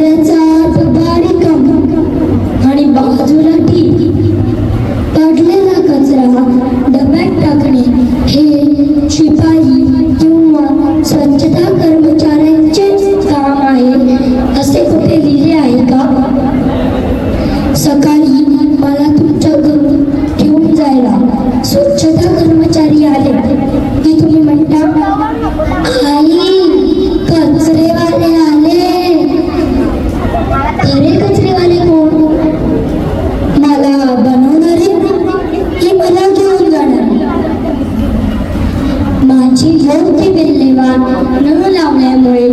सातबारी काम आणि बाजूला ठीक पडलेला कचरा डब्यात टाकणे हे शिपाई किंवा स्वच्छता कर्मचाऱ्यांचे काम आहे असे कुठे लिहिले आहे का? सकाळी मला तुमच्या घरून घेऊन जायला स्वच्छता कर्मचारी आले. की तुम्ही म्हणता माझी होते विल्हेवाट न लावल्यामुळे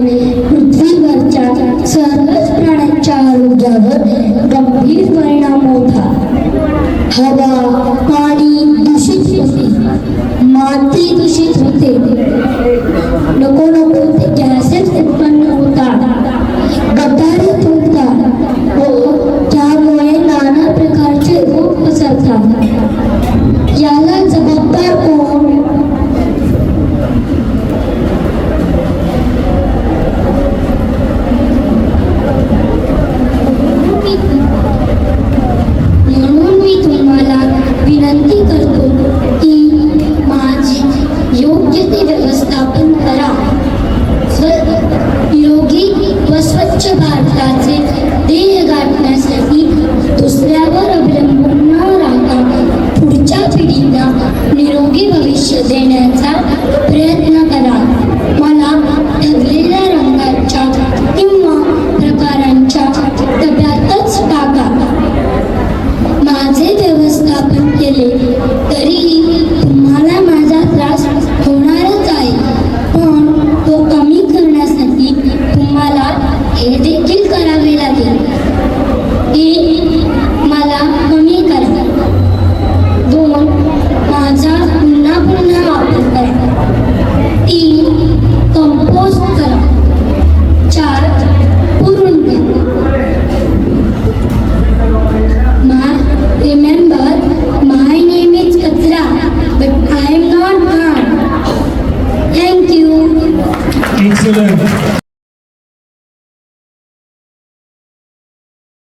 पृथ्वीवरच्या सर्वच प्राण्यांच्या आरोग्यावर गंभीर परिणाम होता हवा पाणी दूषित होते. माती दूषित होते. स्वच्छ भारताचे ध्येय गाठण्यासाठी दुसऱ्या Excellent.